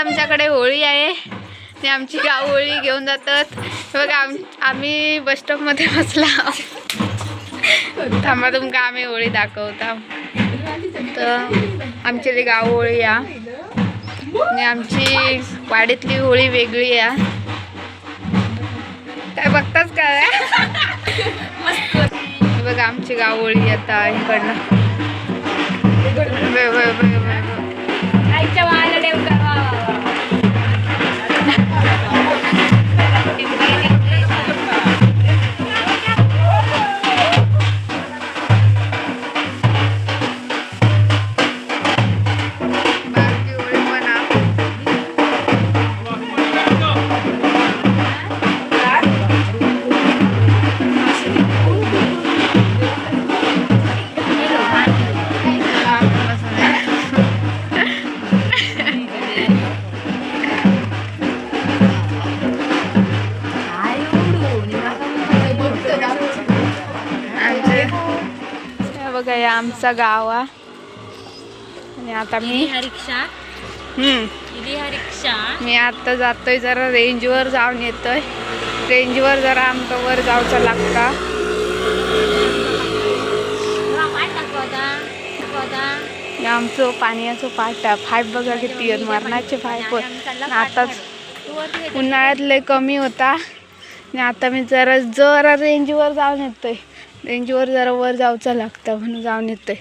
आमच्याकडे होळी आहे. आणि आमची गाव होळी घेऊन जातात. बघा आम आम्ही बस स्टॉपमध्ये बसला. थांबा तुमका आम्ही होळी दाखवता. तर आमची ते गाव होळी या आणि आमची वाडीतली होळी वेगळी आहे. काय बघताच काय बघा आमची गाव होळी आता इकडनं. बघा हे आमचा गाव आणि आता मी हा रिक्षा. हम्म, हा रिक्षा. मी आता जातोय जरा रेंजवर जाऊन येतोय. रेंजवर जरा आमका वर जाऊचं लागता आमचं पाण्याचं पाट पाईप बघा किती मरणाचे पाईप आताच उन्हाळ्यात लय कमी होता. आणि आता मी जरा जरा रेंजवर जाऊन येतोय. रेंजवर जरा वर जाऊचं लागतं म्हणून जाऊन येते